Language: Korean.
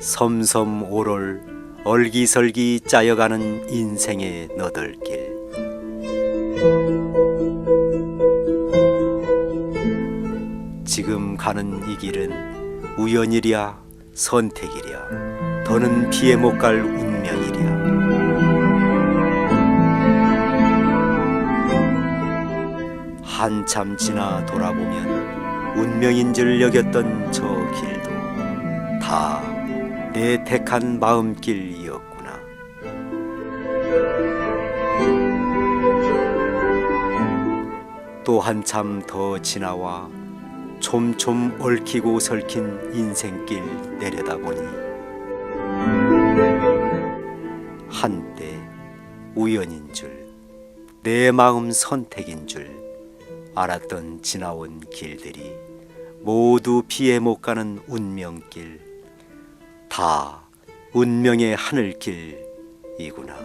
섬섬오롤 얼기설기 짜여가는 인생의 너덜길. 지금 가는 이 길은 우연이랴 선택이랴 더는 피해 못 갈 운명이랴 한참 지나 돌아보면 운명인 줄 여겼던 저 길도 다 내 택한 마음길이었구나. 또 한참 더 지나와 촘촘 얽히고 설킨 인생길 내려다보니 한때 우연인 줄 내 마음 선택인 줄 알았던 지나온 길들이 모두 피해 못 가는 운명길 다 운명의 하늘길이구나.